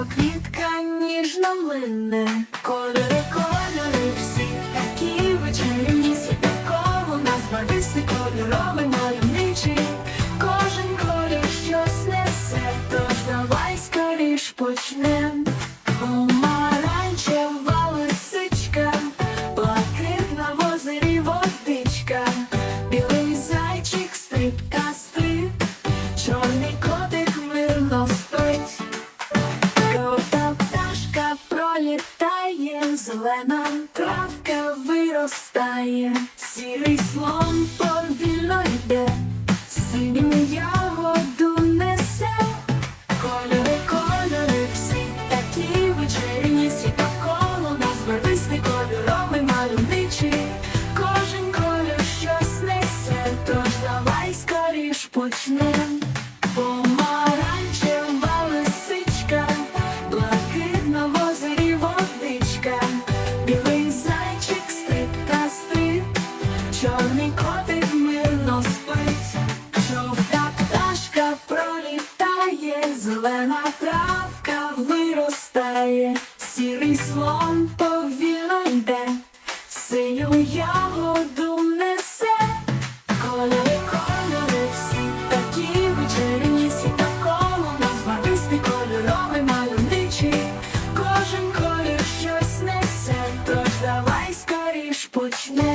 Кожного квітка ніжно лине, кольори, кольори, всі такі вечерні світково нас барвисний кольоровий мальовничий Кожен колір щось несе, тож давай скоріш почнем. Травка виростає, сірий слон повільно йде, синю ягоду несе, кольори, кольори, всі такі вечірні, всі навколо нас барвистий кольоровий мальовничий, кожен колір щось несе, тож давай скоріш почнем. Чорний котик мирно спить, жовта пташка пролітає, зелена травка виростає, сірий слон повільно йде, синю ягоду несе. Кольори, кольори, всі такі вечірні, всі навколо нас барвистий кольоровий мальовничий. Кожен колір щось несе, тож давай скоріш почнем.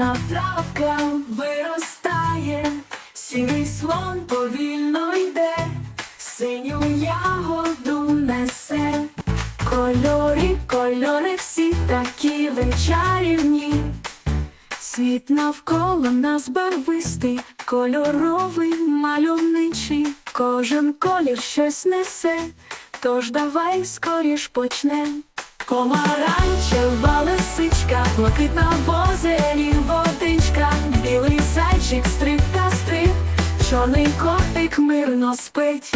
Зелена травка виростає, сірий слон повільно йде, синю ягоду несе, кольори, кольори всі такі вечарівні. Світ навколо нас барвистий, кольоровий, мальовничий, кожен колір щось несе, тож давай скоріш почнем. Помаранчева блакитна на озері водичка, білий зайчик стриб та стриб, чорний котик мирно спить.